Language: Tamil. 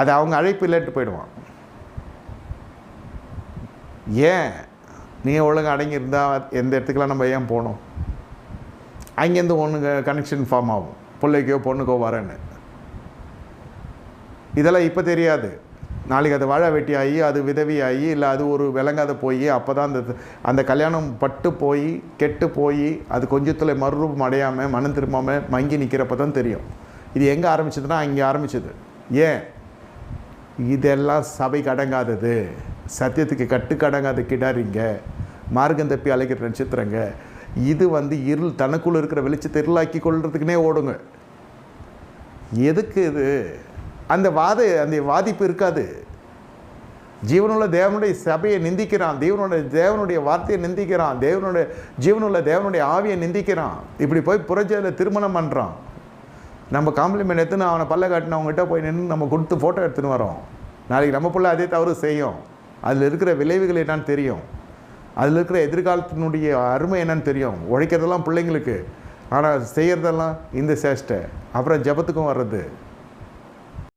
அது அவங்க அழைப்பு இல்லைட்டு போயிடுவான். ஏன்? நீ ஒழுங்கு அடங்கியிருந்தால் எந்த இடத்துக்குலாம் நம்ம ஏன் போகணும் அங்கேருந்து ஒன்று கனெக்ஷன் ஃபார்ம் ஆகும். பிள்ளைக்கோ பொண்ணுக்கோ வரேன்னு. இதெல்லாம் இப்போ தெரியாது. நாளைக்கு அது வாழை வெட்டி ஆகி அது விதவியாகி இல்லை அது ஒரு விளங்காத போய் அப்போ தான் அந்த அந்த கல்யாணம் பட்டு போய் கெட்டு போய் அது கொஞ்சத்தில் மறுரூபம் அடையாமல் மனம் திரும்பாமல் மங்கி நிற்கிறப்ப தான் தெரியும். இது எங்கே ஆரம்பிச்சதுன்னா அங்கே ஆரம்பிச்சது. ஏன்? இதெல்லாம் சபைக்கு அடங்காதது சத்தியத்துக்கு கட்டுக்கடங்காத கிடாரிங்க. மார்க்கம் தப்பி அழைக்கிற நட்சத்திரங்க. இது வந்து இருள் தனக்குள்ளே இருக்கிற வெளிச்சத்தை இருளாக்கி கொள்றதுக்குனே ஓடுங்க. எதுக்கு இது? அந்த வாத அந்த வாதிப்பு இருக்காது. ஜீவனுள்ள தேவனுடைய சபையை நிந்திக்கிறான். தேவனுடைய தேவனுடைய வார்த்தையை நிந்திக்கிறான். தேவனுடைய ஜீவனுள்ள தேவனுடைய ஆவியை நிந்திக்கிறான். இப்படி போய் புறஜையில் திருமணம் பண்ணுறான் நம்ம காம்ப்ளிமெண்ட் எடுத்துன்னு அவனை பல்ல காட்டினவங்ககிட்ட போய் நின்று நம்ம கொடுத்து ஃபோட்டோ எடுத்துன்னு வரோம். நாளைக்கு நம்ம பிள்ளை அதே தவறு செய்யும். அதில் இருக்கிற விளைவுகள் என்னான்னு தெரியும். அதில் இருக்கிற எதிர்காலத்தினுடைய அருமை என்னன்னு தெரியும். உழைக்கிறதெல்லாம் பிள்ளைங்களுக்கு. ஆனால் செய்கிறதெல்லாம் இந்த சேஷ்டை. அப்புறம் ஜபத்துக்கும் வர்றது.